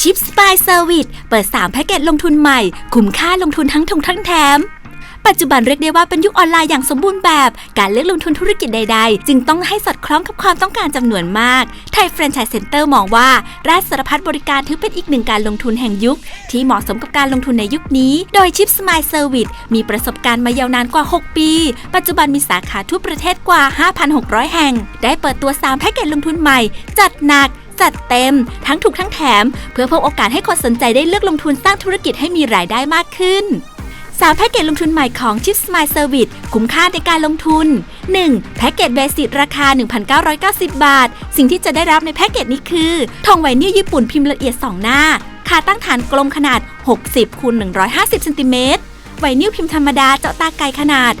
ชิปสปายเซอร์วิสเปิด 3 แพ็กเกจลงทุนใหม่ คุ้มค่าลงทุนทั้งทงทั้งแถม ปัจจุบันเรียกได้ว่าเป็นยุคออนไลน์อย่างสมบูรณ์แบบ การเลือกลงทุนธุรกิจใดๆ จึงต้องให้สอดคล้องกับความต้องการจำนวนมาก ไทยแฟรนไชส์เซ็นเตอร์มองว่าราชสารพัดบริการถือเป็นอีกหนึ่งการลงทุนแห่งยุค ที่เหมาะสมกับการลงทุนในยุคนี้ โดยชิปสมายเซอร์วิสมีประสบการณ์มายาวนานกว่า 6 ปี ปัจจุบันมีสาขาทั่วประเทศกว่า 5,600 แห่ง ได้เปิดตัว 3 แพ็กเกจลงทุนใหม่ จัดหนัก จัดเต็ม ทั้งถูกทั้งแถม เพื่อเพิ่มโอกาสให้คนสนใจได้เลือกลงทุนสร้างธุรกิจให้มีรายได้มากขึ้นสามแพ็กเกจลงทุนใหม่ของ Chip Smile Service คุ้มค่าในการลงทุน 1. แพ็กเกจเบสิกราคา 1,990 บาท สิ่งที่จะได้รับในแพ็กเกจนี้คือทองไวนิลญี่ปุ่นพิมพ์ละเอียด 2 หน้า ค่าตั้งฐานกลมขนาด 60คูณ150เซนติเมตรไวนิลพิมพ์ธรรมดาเจาะตาไกลขนาด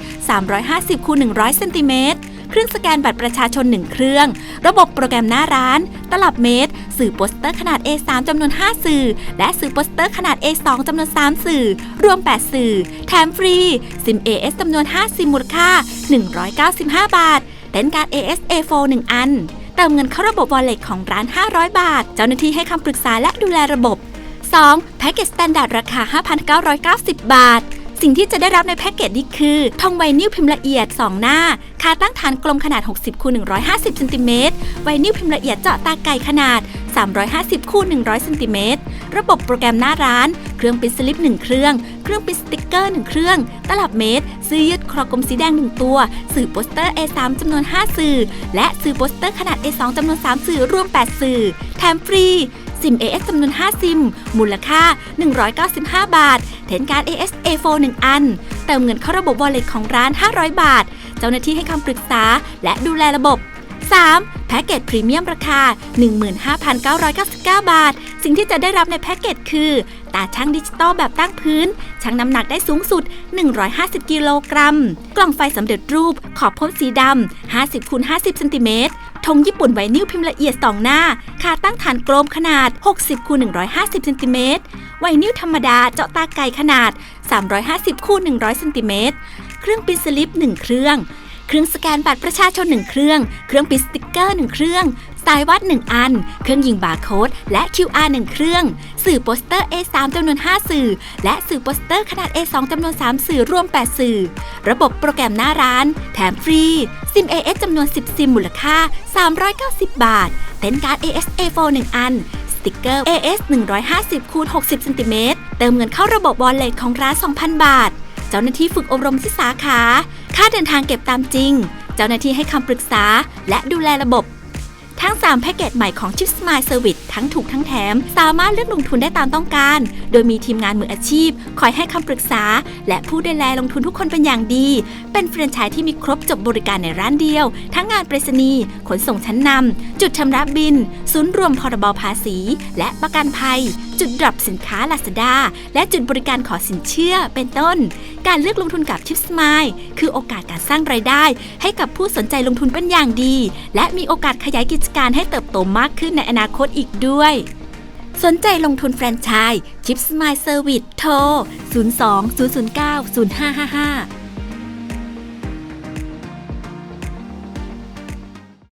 350คูณ100เซนติเมตร เครื่องสแกนบัตรประชาชน 1 เครื่อง ระบบโปรแกรมหน้าร้าน ตลับเมตร สื่อโปสเตอร์ขนาด A3 จำนวน 5 สื่อ และสื่อโปสเตอร์ขนาด A2 จำนวน 3 สื่อ รวม 8 สื่อ แถมฟรี ซิม AS จำนวน 5 ซิมมูลค่า 195 บาทเต้นการ AS A4 1 อัน เติมเงินเข้าระบบ Wallet ของร้าน 500 บาท เจ้าหน้าที่ให้คำปรึกษาและดูแลระบบ 2. แพ็กเกจสแตนดาร์ดราคา 5,990 บาท สิ่งที่จะได้รับในแพ็กเกจนี้คือ ทองไวนิลพิมพ์ละเอียด 2 หน้า คาตั้งฐานกลมขนาด 60คูณ150เซนติเมตรไวนิลพิมพ์ละเอียดเจาะตาไก่ขนาด 350คูณ100เซนติเมตรระบบโปรแกรมหน้าร้าน เครื่องปิ้นสลิป 1 เครื่อง เครื่องปิ้นสติกเกอร์ 1 เครื่อง ตลับเมตร ซื้อยืดครอกลมสีแดง 1 ตัว สื่อโปสเตอร์ A3 จำนวน 5 สื่อ และสื่อโปสเตอร์ขนาด A2 จำนวน 3 สื่อรวม 8 สื่อ แถมฟรี ซิม AS จำนวน 5 ซิม มูลค่า 195 บาท เทนการ AS A4 1 อัน เติมเงินเข้าระบบ Wallet ของร้าน 500 บาท เจ้าหน้าที่ให้คำปรึกษาและดูแลระบบ 3. แพ็กเกจพรีเมียมราคา 15,999 บาท สิ่งที่จะได้รับในแพ็กเกจคือ ตาช่างดิจิตอลแบบตั้งพื้น ชั่งน้ำหนักได้สูงสุด 150 กิโลกรัม กล่องไฟสำเร็จรูป ขอบพ่นสีดำ 50คูณ50เซนติเมตร ธงญี่ปุ่นไวนิลพิมพ์ละเอียด 2 หน้าคาตั้งฐานกลมขนาด 60คูณ150เซนติเมตรไวนิลธรรมดาเจาะตาไก่ขนาด 350คูณ100เซนติเมตรเครื่องปิ้นสลิป 1 เครื่อง เครื่องสแกนบัตรประชาชน 1 เครื่อง เครื่องปิสติกเกอร์ 1 เครื่อง สายวัด 1 อัน เครื่องยิงบาร์โค้ดและ QR 1 เครื่อง สื่อโปสเตอร์ A3 จำนวน 5 สื่อ และสื่อโปสเตอร์ขนาด A2 จำนวน 3 สื่อรวม 8 สื่อ ระบบโปรแกรมหน้าร้าน แถมฟรี ซิม AS จำนวน 10 ซิมมูลค่า 390 บาท เต็นท์การ์ด AS A4 1 อันสติกเกอร์ AS 150คูณ60เซนติเมตรเติมเงินเข้าระบบ Wallet ของร้าน 2,000 บาท เจ้าหน้าที่ฝึกอบรมที่สาขา ค่าเดินทางเก็บตามจริง เจ้าหน้าที่ให้คำปรึกษา และดูแลระบบ ทั้ง 3 แพ็กเกจใหม่ของ Chip Smile Service ทั้งถูกทั้งแถม สามารถเลือกลงทุนได้ตามต้องการ โดยมีทีมงานมืออาชีพ คอยให้คำปรึกษา และผู้ดูแลลงทุนทุกคนเป็นอย่างดี เป็นแฟรนไชส์ที่มีครบจบบริการในร้านเดียว ทั้งงานไปรษณีย์ขนส่งชั้นนำจุดชำระบิน ศูนย์รวมพรบภาษี และประกันภัย จุดดรอปสินค้า Lazada และจุดบริการขอสินเชื่อเป็นต้น การเลือกลงทุนกับ Chip Smile คือโอกาสการสร้างรายได้ ให้กับผู้สนใจลงทุนเป็นอย่างดี และมีโอกาสขยายกิจการให้เติบโตมากขึ้นในอนาคตอีกด้วย สนใจลงทุนแฟรนไชส์ Chip Smile Service โทร 02 009 0555